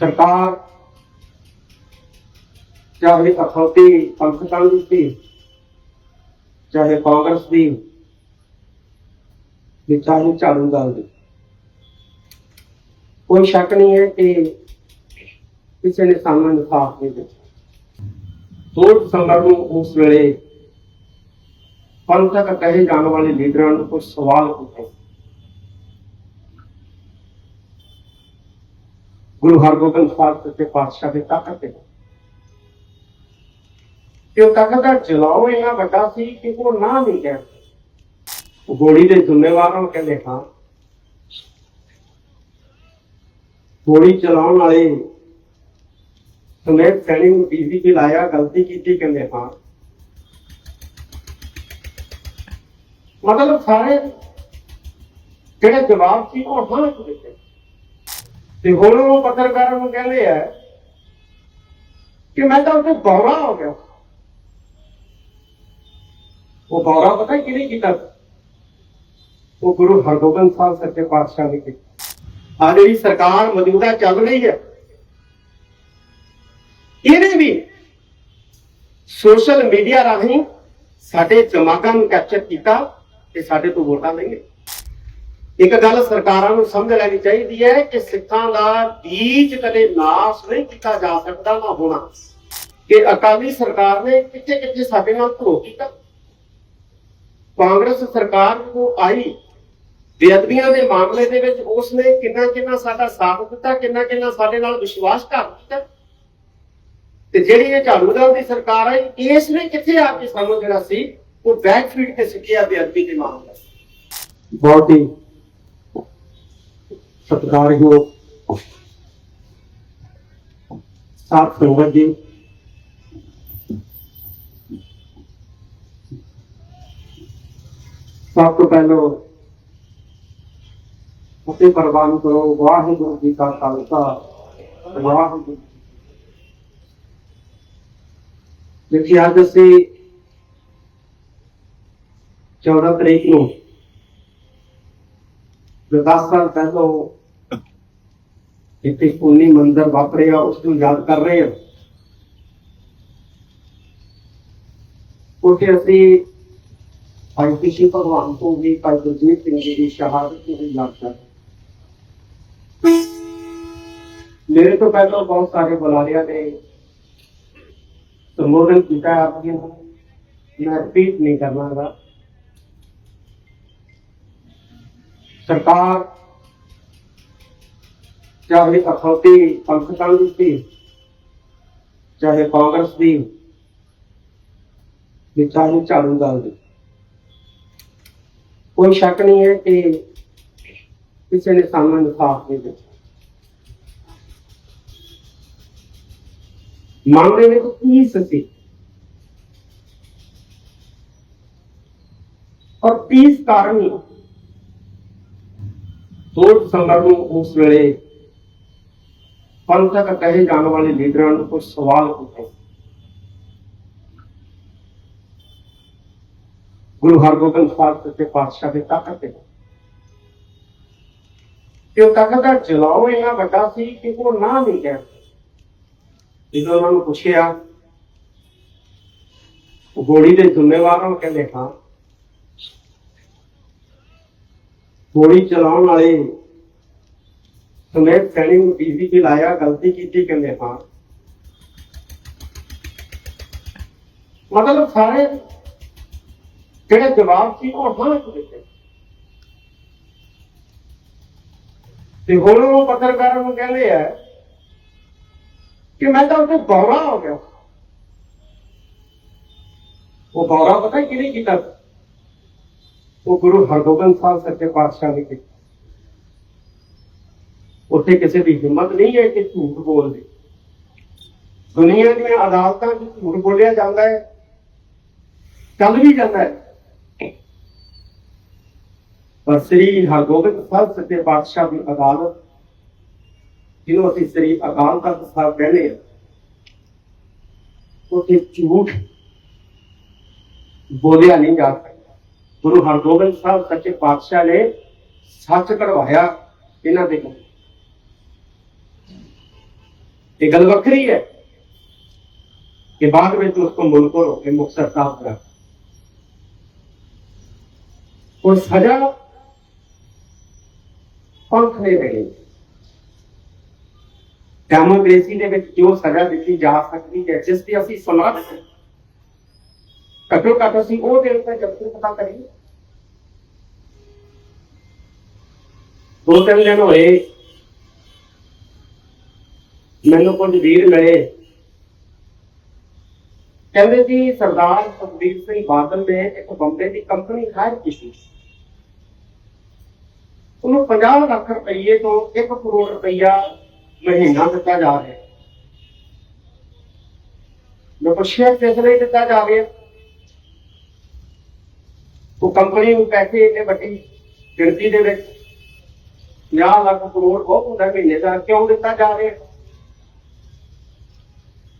ਸਰਕਾਰ ਚਾਹੇ ਅਖੌਤੀ ਪੰਥਕਾਂ ਦੀ ਚਾਹੇ ਕਾਂਗਰਸ ਦੀ ਤੇ ਚਾਹੇ ਝਾੜੂ ਦਲ ਦੀ। ਕੋਈ ਸ਼ੱਕ ਨਹੀਂ ਹੈ ਕਿ ਕਿਸੇ ਨੇ ਸਾਨੂੰ ਇਨਸਾਫ ਨਹੀਂ ਦਿੱਤਾ। ਦੋ ਦਸੰਬਰ ਨੂੰ ਉਸ ਵੇਲੇ ਪੰਥਕ ਕਹੇ ਜਾਣ ਵਾਲੇ ਲੀਡਰਾਂ ਨੂੰ ਕੁਝ ਸਵਾਲ ਪੁੱਛੇ। ਗੁਰੂ ਹਰਗੋਬਿੰਦ ਸਾਹਿਬ ਸੱਚੇ ਪਾਤਸ਼ਾਹ ਦੀ ਤਾਕਤ ਤੇ। ਕਿ ਉਹ ਤਾਕਤ ਦਾ ਜਲਾਓ ਇੰਨਾ ਵੱਡਾ ਸੀ ਕਿ ਉਹ ਨਾ ਨਹੀਂ ਕਹਿ ਉਹ ਗੋਲੀ ਦੇ ਜ਼ਿੰਮੇਵਾਰਾਂ ਨੂੰ ਕਹਿੰਦੇ ਹਾਂ। ਗੋਲੀ ਚਲਾਉਣ ਵਾਲੇ ਸਮੇਤ ਸੈਣੀ ਨੂੰ ਡੀਜੀਪੀ ਲਾਇਆ, ਗਲਤੀ ਕੀਤੀ ਕਹਿੰਦੇ ਹਾਂ। ਮਤਲਬ ਸਾਰੇ ਜਿਹੜੇ ਜਵਾਬ ਸੀ ਉਹ ਹਾਂ ਦਿੱਤੇ। ਤੇ ਹੁਣ ਉਹ ਪੱਤਰਕਾਰਾਂ ਨੂੰ ਕਹਿੰਦੇ ਆ ਕਿ ਮੈਂ ਤਾਂ ਉੱਥੇ ਬੌਰਾ ਹੋ ਗਿਆ। ਉਹ ਬੌਰਾ ਪਤਾ ਕਿਹਨੇ ਕੀਤਾ? ਉਹ ਗੁਰੂ ਹਰਗੋਬਿੰਦ ਸਾਹਿਬ ਸੱਚੇ ਪਾਤਸ਼ਾਹ ਨੇ ਕੀਤਾ। ਆ ਜਿਹੜੀ ਸਰਕਾਰ ਮੌਜੂਦਾ ਚੱਲ ਰਹੀ ਹੈ, ਇਹਨੇ ਵੀ ਸੋਸ਼ਲ ਮੀਡੀਆ ਰਾਹੀਂ ਸਾਡੇ ਦਿਮਾਗਾਂ ਨੂੰ ਕੈਪਚਰ ਕੀਤਾ ਤੇ ਸਾਡੇ ਤੋਂ ਵੋਟਾਂ ਲਈਏ ਇੱਕ ਗੱਲ ਸਰਕਾਰਾਂ ਨੂੰ ਸਮਝ ਲੈਣੀ ਚਾਹੀਦੀ ਹੈ ਕਿ ਸਿੱਖਾਂ ਦਾ ਬੀਜ ਕਦੇ ਨਾਸ਼ ਨਹੀਂ ਕੀਤਾ ਜਾ ਸਕਦਾ, ਨਾ ਹੋਣਾ। ਕਿ ਅਕਾਲੀ ਸਰਕਾਰ ਨੇ ਕਿੱਥੇ ਕਿੱਥੇ ਸਾਡੇ ਨਾਲ ਧੋ ਕੀਤਾ। ਕਾਂਗਰਸ ਸਰਕਾਰ ਨੂੰ ਆਈ, ਬੇਅਦਬੀਆਂ ਦੇ ਮਾਮਲੇ ਦੇ ਵਿੱਚ ਉਸਨੇ ਕਿੰਨਾ ਕਿੰਨਾ ਸਾਡਾ ਸਾਥ ਦਿੱਤਾ ਕਿੰਨਾ ਕਿੰਨਾ ਸਾਡੇ ਨਾਲ ਵਿਸ਼ਵਾਸਘਾਤ ਕੀਤਾ। ਤੇ ਜਿਹੜੀ ਇਹ ਝਾੜੂ ਦਲ ਦੀ ਸਰਕਾਰ ਆਈ ਇਸ ਨੇ ਕਿੱਥੇ ਆ ਕੇ ਸਾਨੂੰ ਜਿਹੜਾ ਸੀ, ਉਹ ਬੈਕਫੀਡ ਤੇ ਸਿੱਖਿਆ ਬੇਅਦਬੀ ਦੇ ਮਾਮਲੇ। ਬਹੁਤ ਹੀ ਸਤਿਕਾਰਯੋਗ ਸਾਥ ਸੰਗਤ ਜੀ ਸਭ ਤੋਂ ਪਹਿਲਾਂ ਉਸੇ ਪ੍ਰਵਾਨ ਕਰੋ, ਵਾਹਿਗੁਰੂ ਜੀ ਕਾ ਖਾਲਸਾ, ਵਾਹਿਗੁਰੂ ਜੀ ਕੀ ਦੇਖੀ, ਅੱਜ ਅਸੀਂ 14 ਤਰੀਕ ਨੂੰ ਜੋ 10 ਸਾਲ ਪਹਿਲਾਂ ਜਿੱਥੇ ਪੁੰਨੀ ਮੰਦਰ ਵਾਪਰਿਆ ਉਸ ਨੂੰ ਯਾਦ ਕਰ ਰਹੇ ਹਾਂ। ਕਿਉਂਕਿ ਅਸੀਂ ਭਾਈ ਪਿਛੇ ਭਗਵਾਨ ਤੋਂ ਵੀ, ਭਾਈ ਗੁਰਜੀਤ ਸਿੰਘ ਜੀ ਦੀ ਸ਼ਹਾਦਤ ਨੂੰ ਯਾਦ ਕਰ ਮੇਰੇ ਤੋਂ ਪਹਿਲਾਂ ਬਹੁਤ ਸਾਰੇ ਬੁਲਾਰਿਆਂ ਨੇ ਸੰਬੋਧਨ ਕੀਤਾ ਆਪ ਜੀ ਨੂੰ। ਮੈਂ ਰਿਪੀਟ ਨਹੀਂ ਕਰਨਾਗਾ ਸਰਕਾਰ ਚਾਹੇ ਅਖੌਤੀ ਪੰਥਕਾਂ ਦੀ ਸੀ ਚਾਹੇ ਕਾਂਗਰਸ ਦੀ ਤੇ ਚਾਹੇ ਝਾੜੂ ਦਲ ਦੀ ਕੋਈ ਸ਼ੱਕ ਨਹੀਂ ਹੈ ਕਿ ਕਿਸੇ ਨੇ ਸਾਹਮਣੇ ਇਨਸਾਫ ਨਹੀਂ ਦਿੱਤਾ ਮਾਮਲੇ ਵਿੱਚ ਕੀ ਸੀ ਔਰ ਪੀਸ ਕਾਰਨੀ ਦੋ ਦਸੰਬਰ ਨੂੰ ਉਸ ਵੇਲੇ ਪੰਥਕ ਕਹੇ ਜਾਣ ਵਾਲੇ ਲੀਡਰਾਂ ਨੂੰ ਕੁਝ ਸਵਾਲ ਪੁੱਛੇ ਗੁਰੂ ਹਰਗੋਬਿੰਦ ਸਾਹਿਬ ਸੱਚੇ ਪਾਤਸ਼ਾਹ ਦੀ ਤਾਕਤ ਤੇ। ਕਿ ਉਹ ਤਾਕਤ ਦਾ ਜਲਾਓ ਇੰਨਾ ਵੱਡਾ ਸੀ ਕਿ ਉਹ ਨਾ ਨਹੀਂ ਕਹਿ ਸਕੇ। ਜਦੋਂ ਉਹਨਾਂ ਨੂੰ ਪੁੱਛਿਆ, ਉਹ ਗੋਲੀ ਦੇ ਜ਼ਿੰਮੇਵਾਰ ਨੂੰ ਕਹਿੰਦੇ, ਹਾਂ। ਗੋਲੀ ਚਲਾਉਣ ਵਾਲੇ ਸਮੇਤ ਸੈਣੀ ਨੂੰ ਡੀਜੀਪੀ ਲਾਇਆ ਗਲਤੀ ਕੀਤੀ ਕਹਿੰਦੇ ਹਾਂ ਮਤਲਬ ਸਾਰੇ ਜਿਹੜੇ ਜਵਾਬ ਸੀ ਉਹ ਨੂੰ ਦਿੱਤੇ ਤੇ ਹੁਣ ਉਹ ਪੱਤਰਕਾਰਾਂ ਨੂੰ ਕਹਿੰਦੇ ਆ ਕਿ ਮੈਂ ਤਾਂ ਉੱਥੇ ਬੌਰਾ ਹੋ ਗਿਆ ਉਹ ਬੌਰਾ ਪਤਾ ਕਿਹਨੇ ਕੀਤਾ ਉਹ ਗੁਰੂ ਹਰਗੋਬਿੰਦ ਸਾਹਿਬ ਸੱਚੇ ਪਾਤਸ਼ਾਹ ਨੇ ਕੀਤਾ ਉੱਥੇ ਕਿਸੇ ਦੀ ਹਿੰਮਤ ਨਹੀਂ ਹੈ ਕਿ ਝੂਠ ਬੋਲਦੇ। ਦੁਨੀਆ ਦੀਆਂ ਅਦਾਲਤਾਂ 'ਚ ਝੂਠ ਬੋਲਿਆ ਜਾਂਦਾ ਹੈ। ਚੱਲ ਵੀ ਜਾਂਦਾ ਹੈ। ਪਰ ਸ੍ਰੀ ਹਰਗੋਬਿੰਦ ਸਾਹਿਬ ਸੱਚੇ ਪਾਤਸ਼ਾਹ ਦੀ ਅਦਾਲਤ, ਜਿਹਨੂੰ ਅਸੀਂ ਸ੍ਰੀ ਅਕਾਲ ਤਖਤ ਸਾਹਿਬ ਕਹਿੰਦੇ ਹਾਂ, ਉੱਥੇ ਝੂਠ ਬੋਲਿਆ ਨਹੀਂ ਜਾ ਸਕਦਾ। ਗੁਰੂ ਹਰਗੋਬਿੰਦ ਸਾਹਿਬ ਸੱਚੇ ਪਾਤਸ਼ਾਹ ਨੇ ਸੱਚ ਕਢਵਾਇਆ ਇਹਨਾਂ ਦੇ ਕੋਲ। ਇਹ ਗੱਲ ਵੱਖਰੀ ਹੈ ਕਿ ਬਾਅਦ ਵਿੱਚ ਉਸ ਨੂੰ ਮੁਲਕ ਹੋ ਕੇ ਮੁਕਸਰ ਸਾਹਿਬ ਦਾ ਉਹ ਸਜ਼ਾ ਪੰਥ ਨੇ ਮਿਲੀ ਡੈਮੋਕ੍ਰੇਸੀ ਦੇ ਵਿੱਚ ਜੋ ਸਜ਼ਾ ਦਿੱਤੀ ਜਾ ਸਕਦੀ ਹੈ, ਜਿਸ ਦੀ ਅਸੀਂ ਸੁਣਾ ਕਦੋਂ ਤੱਕ ਅਸੀਂ ਉਹ ਦਿਨ ਤੇ ਜਦ ਤੱਕ ਪਤਾ ਕਰੀਏ। ਦੋ ਤਿੰਨ ਦਿਨ ਹੋਏ ਮੈਨੂੰ ਕੁਝ ਵੀਰ ਮਿਲੇ। ਕਹਿੰਦੇ ਜੀ, ਸਰਦਾਰ ਸੁਖਬੀਰ ਸਿੰਘ ਬਾਦਲ ਨੇ ਇੱਕ ਬੰਬੇ ਦੀ ਕੰਪਨੀ ਹਾਇਰ ਕੀਤੀ। ਉਹਨੂੰ 50 ਲੱਖ ਰੁਪਏ ਤੋਂ 1 ਕਰੋੜ ਰੁਪਈਆ ਮਹੀਨਾ ਦਿੱਤਾ ਜਾ ਰਿਹਾ। ਮੈਂ ਪੁੱਛਿਆ, ਕਿਸ ਲਈ ਦਿੱਤਾ ਜਾ ਰਿਹਾ? ਉਹ ਕੰਪਨੀ ਨੂੰ ਪੈਸੇ ਇੰਨੇ ਵੱਡੀ ਗਿਣਤੀ ਦੇ ਵਿੱਚ 50 ਲੱਖ ਕਰੋੜ ਬਹੁਤ ਹੁੰਦਾ ਮਹੀਨੇ ਦਾ ਕਿਉਂ ਦਿੱਤਾ ਜਾ ਰਿਹਾ?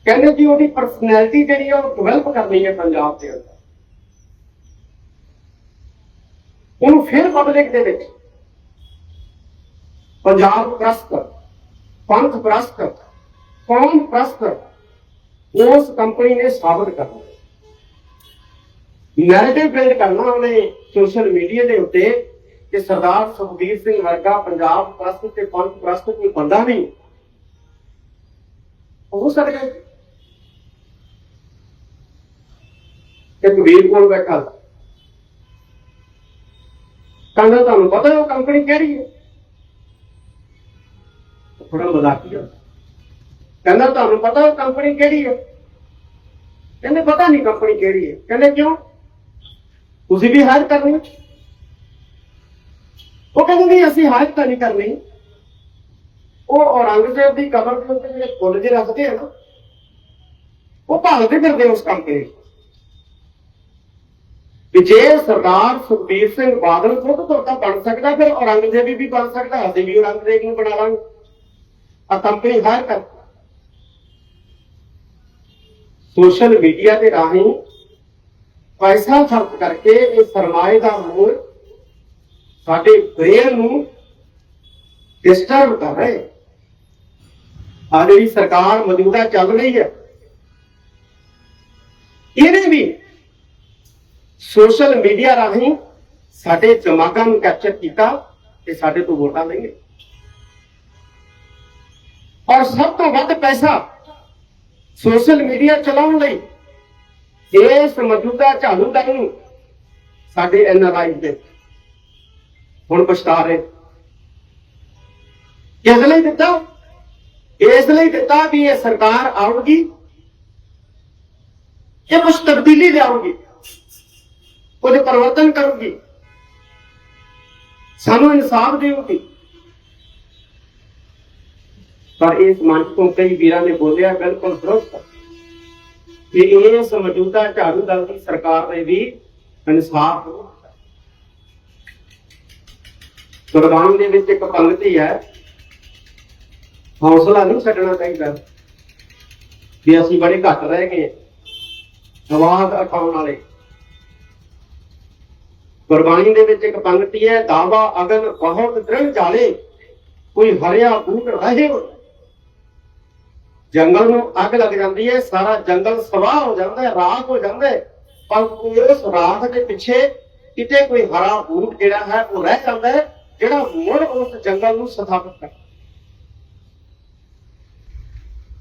ਕਹਿੰਦੇ ਜੀ ਉਹਦੀ ਪਰਸਨੈਲਿਟੀ ਜਿਹੜੀ ਆ ਉਹ ਡਿਵੈਲਪ ਕਰਨੀ ਹੈ ਪੰਜਾਬ ਦੇ ਅੰਦਰ। ਉਹਨੂੰ ਫਿਰ ਪਬਲਿਕ ਦੇ ਵਿੱਚ ਪੰਜਾਬ ਪ੍ਰਸਤ ਪੰਥ ਪ੍ਰਸਤ ਕੌਮ ਪ੍ਰਸਤ ਉਸ ਕੰਪਨੀ ਨੇ ਸਾਬਤ ਕਰਨਾ ਨੈਰੇਟਿਵ ਬਿਲਡ ਕਰਨਾ ਉਹਨੇ ਸੋਸ਼ਲ ਮੀਡੀਆ ਦੇ ਉੱਤੇ ਕਿ ਸਰਦਾਰ ਸੁਖਬੀਰ ਸਿੰਘ ਵਰਗਾ ਪੰਜਾਬ ਪ੍ਰਸਤ ਤੇ ਪੰਥ ਪ੍ਰਸਤ ਕੋਈ ਬੰਦਾ ਨਹੀਂ। ਹੋ ਸਕਦਾ ਕਿ ਕਬੀਰ ਕੋਲ ਬੈਠਾ। ਕਹਿੰਦਾ ਤੁਹਾਨੂੰ ਪਤਾ ਹੈ ਉਹ ਕੰਪਨੀ ਕਿਹੜੀ ਹੈ? ਥੋੜਾ ਮਜ਼ਾਕੀਆ ਕਹਿੰਦਾ ਤੁਹਾਨੂੰ ਪਤਾ ਉਹ ਕੰਪਨੀ ਕਿਹੜੀ ਹੈ? ਕਹਿੰਦੇ ਪਤਾ ਨਹੀਂ ਕੰਪਨੀ ਕਿਹੜੀ ਹੈ। ਕਹਿੰਦੇ ਕਿਉਂ? ਤੁਸੀਂ ਵੀ ਹਾਇਰ ਕਰਨੀ ਉਹ ਕਹਿੰਦੇ ਨਹੀਂ ਅਸੀਂ ਹਾਇਰ ਤਾਂ ਨਹੀਂ ਕਰਨੀ। ਉਹ ਔਰੰਗਜ਼ੇਬ ਦੀ ਕਬਰ ਦੇ ਉੱਤੇ ਜਿਹੜੇ ਫੁੱਲ ਜੇ ਰੱਖਦੇ ਆ ਨਾ, ਉਹ ਭਾਲਦੇ ਫਿਰਦੇ ਉਸ ਕੰਪਨੀ ਕਿ ਜੇ ਸਰਦਾਰ ਸੁਖਬੀਰ ਸਿੰਘ ਬਾਦਲ ਖੁਦ ਤੋਂ ਤਾਂ ਬਣ ਸਕਦਾ, ਫਿਰ ਔਰੰਗਜ਼ੇਬ ਵੀ ਬਣ ਸਕਦਾ, ਅਸੀਂ ਵੀ ਔਰੰਗਜ਼ੇਬ ਨੂੰ ਬਣਾ ਲਾਂਗੇ। ਆ ਕੰਪਨੀ ਹਾਇਰ ਕਰ ਸੋਸ਼ਲ ਮੀਡੀਆ ਦੇ ਰਾਹੀਂ ਪੈਸਾ ਖਰਚ ਕਰਕੇ ਇਹ ਸਰਮਾਏ ਦਾ ਮੂਲ ਸਾਡੇ ਬ੍ਰੇਨ ਨੂੰ ਡਿਸਟਰਬ ਕਰ ਰਹੇ ਆ ਜਿਹੜੀ ਸਰਕਾਰ ਮੌਜੂਦਾ ਚੱਲ ਰਹੀ ਹੈ, ਇਹਨੇ ਵੀ ਸੋਸ਼ਲ ਮੀਡੀਆ ਰਾਹੀਂ ਸਾਡੇ ਦਿਮਾਗਾਂ ਨੂੰ ਕੈਪਚਰ ਕੀਤਾ ਤੇ ਸਾਡੇ ਤੋਂ ਵੋਟਾਂ ਲਈਏ ਔਰ ਸਭ ਤੋਂ ਵੱਧ ਪੈਸਾ ਸੋਸ਼ਲ ਮੀਡੀਆ ਚਲਾਉਣ ਲਈ ਇਸ ਮੌਜੂਦਾ ਝਾੜੂ ਦਲ ਨੂੰ ਸਾਡੇ ਐਨਆਰਆਈ ਦੇ ਹੁਣ ਪਛਤਾ ਰਹੇ। ਕਿਸ ਲਈ ਦਿੱਤਾ? ਇਸ ਲਈ ਦਿੱਤਾ ਵੀ ਇਹ ਸਰਕਾਰ ਆਉਗੀ ਇਹ ਕੁਝ ਤਬਦੀਲੀ ਲਿਆਉਗੀ ਕੁਝ ਪਰਿਵਰਤਨ ਕਰੂਗੀ। ਸਾਨੂੰ ਇਨਸਾਫ ਦੇਊਗੀ। ਪਰ ਇਸ ਮੰਚ ਤੋਂ ਕਈ ਵੀਰਾਂ ਨੇ ਬੋਲਿਆ, ਬਿਲਕੁਲ ਦਰੁਸਤ ਕਿ ਇਸ ਮੌਜੂਦਾ ਝਾੜੂ ਦਲ ਦੀ ਸਰਕਾਰ ਨੇ ਵੀ ਇਨਸਾਫ ਗੁਰਬਾਣੀ ਦੇ ਵਿੱਚ ਇੱਕ ਪੰਕਤੀ ਹੈ, ਹੌਸਲਾ ਨਹੀਂ ਛੱਡਣਾ ਚਾਹੀਦਾ। ਵੀ ਅਸੀਂ ਬੜੇ ਘੱਟ ਰਹਿ ਗਏ ਆਵਾਜ਼ ਉਠਾਉਣ ਵਾਲੇ ਗੁਰਬਾਣੀ ਦੇ ਵਿੱਚ ਇੱਕ ਪੰਕਤੀ ਹੈ, ਦਾਵਾ ਅਗਨ ਬਹੁਤ ਦ੍ਰਿੜ ਜਾਲੇ ਕੋਈ ਹਰਿਆ ਬੂਟ ਰਹੇ ਜੰਗਲ ਨੂੰ ਅੱਗ ਲੱਗ ਜਾਂਦੀ ਹੈ, ਸਾਰਾ ਜੰਗਲ ਸਵਾਹ ਹੋ ਜਾਂਦਾ ਹੈ, ਰਾਖ ਹੋ ਜਾਂਦਾ ਹੈ। ਪਰ ਉਸ ਰਾਖ ਦੇ ਪਿੱਛੇ ਕਿਤੇ ਕੋਈ ਹਰਾ ਬੂਟ ਜਿਹੜਾ ਹੈ, ਉਹ ਰਹਿ ਜਾਂਦਾ ਹੈ, ਜਿਹੜਾ ਮੁੜ ਉਸ ਜੰਗਲ ਨੂੰ ਸਥਾਪਿਤ ਕਰਦਾ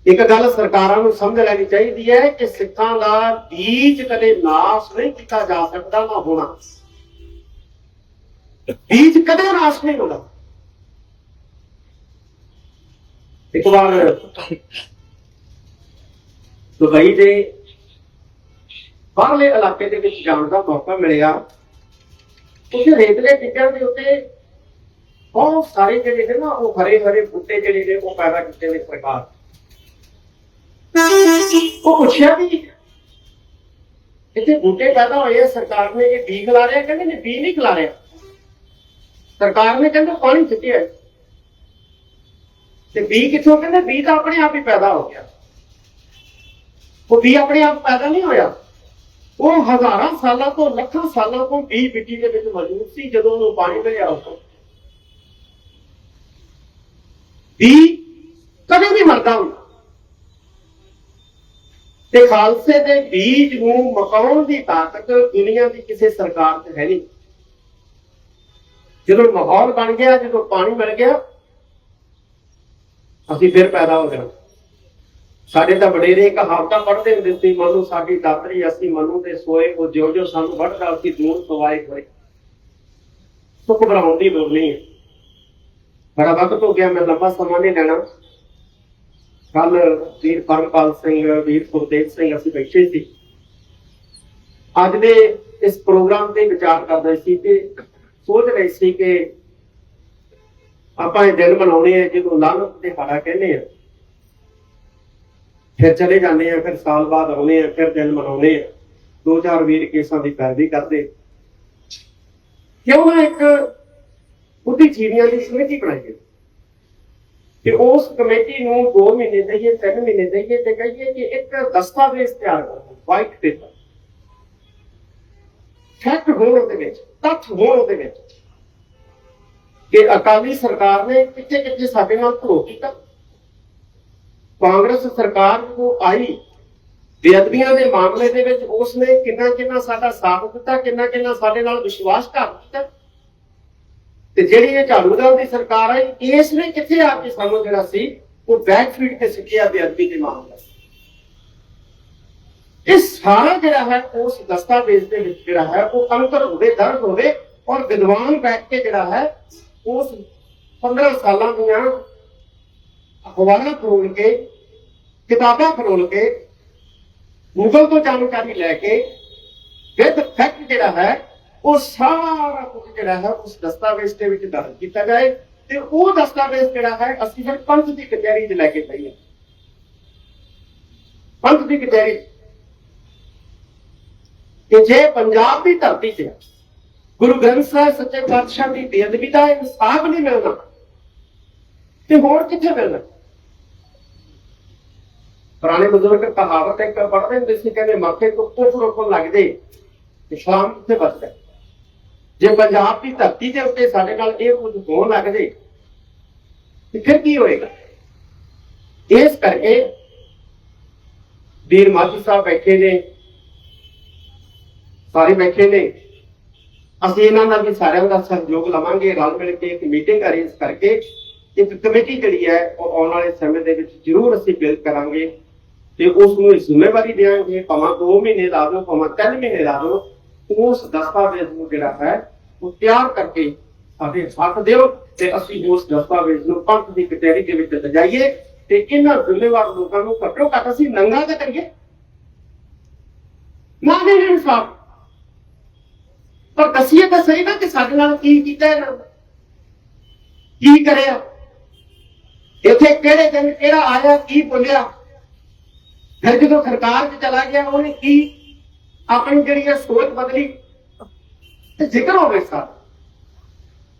ਇੱਕ ਗੱਲ ਸਰਕਾਰਾਂ ਨੂੰ ਸਮਝ ਲੈਣੀ ਚਾਹੀਦੀ ਹੈ ਕਿ ਸਿੱਖਾਂ ਦਾ ਬੀਜ ਕਦੇ ਨਾਸ਼ ਨਹੀਂ ਕੀਤਾ ਜਾ ਸਕਦਾ, ਨਾ ਹੋਣਾ। ਬੀਜ ਕਦੇ ਨਾਸ਼ ਨਹੀਂ ਹੁੰਦਾ। ਇੱਕ ਵਾਰ ਦੁਬਈ ਦੇ ਬਾਹਰਲੇ ਇਲਾਕੇ ਦੇ ਵਿੱਚ ਜਾਣ ਦਾ ਮੌਕਾ ਮਿਲਿਆ। ਉੱਥੇ ਰੇਤਲੇ ਟਿੱਕਿਆਂ ਦੇ ਉੱਤੇ ਬਹੁਤ ਸਾਰੇ ਜਿਹੜੇ ਨੇ ਨਾ, ਉਹ ਹਰੇ ਹਰੇ ਬੂਟੇ ਜਿਹੜੇ ਨੇ, ਉਹ ਪੈਦਾ ਕੀਤੇ ਨੇ ਸਰਕਾਰ ਉਹ ਪੁੱਛਿਆ ਵੀ, ਇੱਥੇ ਬੂਟੇ ਪੈਦਾ ਹੋਏ ਆ, ਸਰਕਾਰ ਨੇ ਇਹ ਬੀ ਖਿਲਾ ਰਿਹਾ ਕਹਿੰਦੇ ਨੇ ਬੀ ਨਹੀਂ ਖਿਲਾ ਰਿਹਾ ਸਰਕਾਰ ਨੇ ਕਹਿੰਦੇ ਪਾਣੀ ਛਿੱਟਿਆ ਤੇ ਬੀ ਕਿੱਥੋਂ ਕਹਿੰਦੇ? ਬੀ ਤਾਂ ਆਪਣੇ ਆਪ ਹੀ ਪੈਦਾ ਹੋ ਗਿਆ। ਉਹ ਬੀ ਆਪਣੇ ਆਪ ਪੈਦਾ ਨਹੀਂ ਹੋਇਆ। ਉਹ ਹਜ਼ਾਰਾਂ ਸਾਲਾਂ ਤੋਂ, ਲੱਖਾਂ ਸਾਲਾਂ ਤੋਂ ਬੀ ਮਿੱਟੀ ਦੇ ਵਿੱਚ ਮੌਜੂਦ ਸੀ, ਜਦੋਂ ਉਹਨੂੰ ਪਾਣੀ ਮਿਲਿਆ ਉਸ ਬੀ ਕਦੇ ਨਹੀਂ ਮਰਦਾ ਹੁੰਦਾ। ਤੇ ਖਾਲਸੇ ਦੇ ਬੀਜ ਨੂੰ ਮਕਾਉਣ ਦੀ ਤਾਕਤ ਦੁਨੀਆ ਦੀ ਕਿਸੇ ਸਰਕਾਰ 'ਚ ਹੈ ਨਹੀਂ। ਜਦੋਂ ਮਾਹੌਲ ਬਣ ਗਿਆ, ਜਦੋਂ ਪਾਣੀ ਮਿਲ ਗਿਆ, ਅਸੀਂ ਫਿਰ ਪੈਦਾ ਹੋ ਗਏ। ਸਾਡੇ ਤਾਂ ਵਡੇਰੇ ਕਹਾਵਤਾਂ ਪੜ੍ਹਦੇ ਹੁੰਦੇ ਸੀ ਮਨੂ ਸਾਡੀ ਦਾਤਰੀ ਅਸੀਂ ਮਨੂ ਦੇ ਸੋਏ, ਉਹ ਜਿਉ ਜਿਉ ਸਾਨੂੰ ਵੱਢਦਾ, ਅਸੀਂ ਦੂਰ ਸਵਾਏ ਹੋਏ। ਸੋ ਘਬਰਾਉਣ ਦੀ ਲੋੜ ਨਹੀਂ ਹੈ। ਬੜਾ ਵਕਤ ਹੋ ਗਿਆ, ਮੈਂ ਲੰਬਾ ਸਮਾਂ ਨਹੀਂ ਲੈਣਾ। ਕੱਲ ਵੀਰ ਪਰਮਪਾਲ ਸਿੰਘ, ਵੀਰ ਸੁਖਦੇਵ ਸਿੰਘ, ਅਸੀਂ ਬੈਠੇ ਸੀ। ਅੱਜ ਦੇ ਇਸ ਪ੍ਰੋਗਰਾਮ ਤੇ ਵਿਚਾਰ ਕਰਦੇ ਸੀ ਤੇ ਸੋਚ ਰਹੇ ਸੀ ਕਿ ਆਪਾਂ ਇਹ ਦਿਨ ਮਨਾਉਣੇ ਆ, ਜਿਹਨੂੰ ਲਾਨਤ ਦਿਹਾੜਾ ਕਹਿੰਦੇ ਆ। ਫਿਰ ਚਲੇ ਜਾਂਦੇ ਆ, ਫਿਰ ਸਾਲ ਬਾਅਦ ਆਉਣੇ ਆ, ਫਿਰ ਦਿਨ ਮਨਾਉਣੇ ਆ। ਦੋ ਚਾਰ ਵੀਰ ਕੇਸਾਂ ਦੀ ਪੈਰਵੀ ਕਰਦੇ। ਕਿਉਂ ਨਾ ਇੱਕ ਬੁੱਧੀ ਜੀਵੀਆਂ ਦੀ ਸਮਿਤੀ ਬਣਾਈਏ ਤੇ ਉਸ ਕਮੇਟੀ ਨੂੰ 2 ਮਹੀਨੇ ਦਈਏ 3 ਮਹੀਨੇ ਦਈਏ ਤੇ ਕਹੀਏ ਕਿ ਇੱਕ ਦਸਤਾਵੇਜ਼ ਤਿਆਰ ਕਰੋ ਵਾਈਟ ਪੇਪਰ ਫੈਕਟ ਹੋਣ ਦੇ ਵਿੱਚ। ਤੱਥ ਹੋਣ ਉਹਦੇ ਵਿੱਚ। ਕਿ ਅਕਾਲੀ ਸਰਕਾਰ ਨੇ ਕਿੱਥੇ ਕਿੱਥੇ ਸਾਡੇ ਨਾਲ ਧਰੋ ਕੀਤਾ। ਕਾਂਗਰਸ ਸਰਕਾਰ ਨੂੰ ਆਈ। ਬੇਅਦਬੀਆਂ ਦੇ ਮਾਮਲੇ ਦੇ ਵਿੱਚ ਉਸ ਨੇ ਕਿੰਨਾ ਕਿੰਨਾ ਸਾਡਾ ਸਾਥ ਦਿੱਤਾ, ਕਿੰਨਾ ਕਿੰਨਾ ਸਾਡੇ ਨਾਲ ਵਿਸ਼ਵਾਸਘਾਤ ਕੀਤਾ। ਤੇ ਜਿਹੜੀ ਇਹ ਝਾੜੂ ਦਲ ਦੀ ਸਰਕਾਰ ਆਈ, ਇਸ ਨੇ ਕਿੱਥੇ ਆ ਕੇ ਸਾਨੂੰ ਜਿਹੜਾ ਸੀ, ਉਹ ਬੈਕਫੀਟ ਤੇ ਸਿੱਖਿਆ ਬੇਅਦਬੀ ਦੇ ਮਾਮਲੇ ਇਹ ਸਾਰਾ ਜਿਹੜਾ ਹੈ, ਉਸ ਦਸਤਾਵੇਜ਼ ਦੇ ਵਿੱਚ ਜਿਹੜਾ ਹੈ, ਉਹ ਅੰਤਰ ਹੋਵੇ ਦਰਜ ਹੋਵੇ ਔਰ ਵਿਦਵਾਨ ਬੈਠ ਕੇ ਜਿਹੜਾ ਹੈ, ਉਸ 15 ਸਾਲਾਂ ਦੀਆਂ ਅਖਬਾਰਾਂ ਫਰੋਲ ਕੇ, ਕਿਤਾਬਾਂ ਫਰੋਲ ਕੇ ਗੂਗਲ ਤੋਂ ਜਾਣਕਾਰੀ ਲੈ ਕੇ, ਵਿਦ ਫੈਕਟ ਜਿਹੜਾ ਹੈ, ਉਹ ਸਾਰਾ ਕੁਝ ਜਿਹੜਾ ਹੈ, ਉਸ ਦਸਤਾਵੇਜ਼ ਦੇ ਵਿੱਚ ਦਰਜ ਕੀਤਾ ਜਾਏ ਤੇ ਉਹ ਦਸਤਾਵੇਜ਼ ਜਿਹੜਾ ਹੈ, ਅਸੀਂ ਫਿਰ ਪੰਥ ਦੀ ਕਚਹਿਰੀ 'ਚ ਲੈ ਕੇ ਜਾਈਏ। ਪੰਥ ਦੀ ਕਚਹਿਰੀ ਕਿ ਜੇ ਪੰਜਾਬ ਦੀ ਧਰਤੀ ਤੇ ਗੁਰੂ ਗ੍ਰੰਥ ਸਾਹਿਬ ਸੱਚੇ ਪਾਤਸ਼ਾਹ ਦੀ ਬੇਅਦਬੀ ਦਾ ਇਨਸਾਫ ਨਹੀਂ ਮਿਲਣਾ ਤੇ ਹੋਰ ਕਿੱਥੇ ਮਿਲਣਾ? ਪੁਰਾਣੇ ਬਜ਼ੁਰਗ ਕਹਾਵਤ ਇੱਕ ਪੜ੍ਹਦੇ ਹੁੰਦੇ ਸੀ, ਕਹਿੰਦੇ ਮੱਥੇ ਤੋਂ ਕੁਫਰ ਰੋਕਣ ਲੱਗ ਜੇ ਇਸਲਾਮ ਕਿੱਥੇ ਵਸਦਾ ਜੇ ਪੰਜਾਬ ਦੀ ਧਰਤੀ ਦੇ ਉੱਤੇ ਸਾਡੇ ਨਾਲ ਇਹ ਕੁਝ ਹੋਣ ਲੱਗ ਜੇ, ਤੇ ਫਿਰ ਕੀ ਹੋਏਗਾ? ਇਸ ਕਰਕੇ ਵੀਰ ਮਾਝੀ ਸਾਹਿਬ ਬੈਠੇ ਨੇ ਸਾਰੇ ਬੈਠੇ ਨੇ। ਅਸੀਂ ਇਹਨਾਂ ਨਾਲ ਵੀ ਸਾਰਿਆਂ ਦਾ ਸਹਿਯੋਗ ਲਵਾਂਗੇ, ਰਲ ਮਿਲ ਕੇ ਇੱਕ ਮੀਟਿੰਗ ਅਰੇਂਜ ਕਰਕੇ। ਇੱਕ ਕਮੇਟੀ ਜਿਹੜੀ ਹੈ, ਉਹ ਆਉਣ ਵਾਲੇ ਸਮੇਂ ਦੇ ਵਿੱਚ ਜ਼ਰੂਰ ਅਸੀਂ ਬਿਲਡ ਕਰਾਂਗੇ ਤੇ ਉਸ ਨੂੰ ਜ਼ਿੰਮੇਵਾਰੀ ਦੇਵਾਂਗੇ ਭਾਵੇਂ 2 ਮਹੀਨੇ ਲਾ ਦਿਓ, ਭਾਵੇਂ 3 ਮਹੀਨੇ ਲਾ ਦਿਓ। ਉਸ ਦਸਤਾਵੇਜ਼ ਨੂੰ ਜਿਹੜਾ ਹੈ, ਉਹ ਤਿਆਰ ਕਰਕੇ ਸਾਡੇ ਹੱਥ ਦਿਓ ਤੇ ਅਸੀਂ ਉਸ ਦਸਤਾਵੇਜ਼ ਨੂੰ ਪੰਥ ਦੀ ਕਚਹਿਰੀ ਦੇ ਵਿੱਚ ਲਿਜਾਈਏ ਤੇ ਇਹਨਾਂ ਜ਼ਿੰਮੇਵਾਰ ਲੋਕਾਂ ਨੂੰ ਘੱਟੋ ਘੱਟ ਅਸੀਂ ਨੰਗਾ ਤਾਂ ਕਰੀਏ? ਨਾ ਦੇ ਇਨਸਾਫ। ਪਰ ਦੱਸੀਏ ਤਾਂ ਸਹੀ ਨਾ ਕਿ ਸਾਡੇ ਨਾਲ ਕੀ ਕੀਤਾ ਇਹਨਾਂ ਨੇ ਕੀ ਕਰਿਆ ਇੱਥੇ ਕਿਹੜੇ ਦਿਨ ਕਿਹੜਾ ਆਇਆ ਕੀ ਬੋਲਿਆ ਫਿਰ ਜਦੋਂ ਸਰਕਾਰ 'ਚ ਚਲਾ ਗਿਆ ਉਹਨੇ ਕੀ ਆਪਣੀ ਜਿਹੜੀ ਇਹ ਸੋਚ ਬਦਲੀ ਤੇ ਜ਼ਿਕਰ ਹੋਵੇ ਸਰ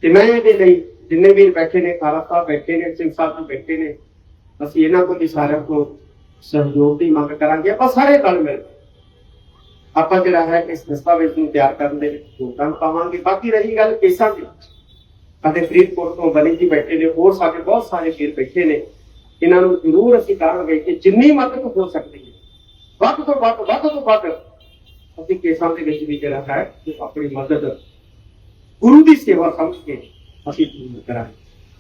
ਤੇ ਮੈਂ ਇਹਦੇ ਲਈ ਜਿੰਨੇ ਵੀ ਬੈਠੇ ਨੇ ਖਾਰਾ ਸਾਹਿਬ ਬੈਠੇ ਨੇ ਸਿੰਘ ਸਾਹਿਬ ਵੀ ਬੈਠੇ ਨੇ ਅਸੀਂ ਇਹਨਾਂ ਕੋਲ ਵੀ ਸਾਰਿਆਂ ਕੋਲ ਸਹਿਯੋਗ ਦੀ ਮੰਗ ਕਰਾਂਗੇ ਆਪਾਂ ਸਾਰੇ ਰਲ ਮਿਲ ਕੇ। ਆਪਾਂ ਜਿਹੜਾ ਹੈ ਇਸ ਦਸਤਾਵੇਜ਼ ਨੂੰ ਤਿਆਰ ਕਰਨ ਦੇ ਵਿੱਚ ਯੋਗਦਾਨ ਪਾਵਾਂਗੇ। ਬਾਕੀ ਰਹੀ ਗੱਲ ਕੇਸਾਂ ਦੀ। ਅਤੇ ਫਰੀਦਕੋਟ ਤੋਂ ਬਲੀ ਜੀ ਬੈਠੇ ਨੇ, ਹੋਰ ਸਾਡੇ ਬਹੁਤ ਸਾਰੇ ਵੀਰ ਬੈਠੇ ਨੇ। ਇਹਨਾਂ ਨੂੰ ਜ਼ਰੂਰ ਅਸੀਂ ਕਰਾਂਗੇ ਕਿ ਜਿੰਨੀ ਮਦਦ ਹੋ ਸਕਦੀ ਹੈ, ਵੱਧ ਤੋਂ ਵੱਧ ਵੱਧ ਤੋਂ ਵੱਧ ਅਸੀਂ ਕੇਸਾਂ ਦੇ ਵਿੱਚ ਵੀ ਜਿਹੜਾ ਹੈ ਆਪਣੀ ਮਦਦ ਗੁਰੂ ਦੀ ਸੇਵਾ ਸਮਝ ਕੇ ਅਸੀਂ ਜ਼ਰੂਰ ਕਰਾਂਗੇ।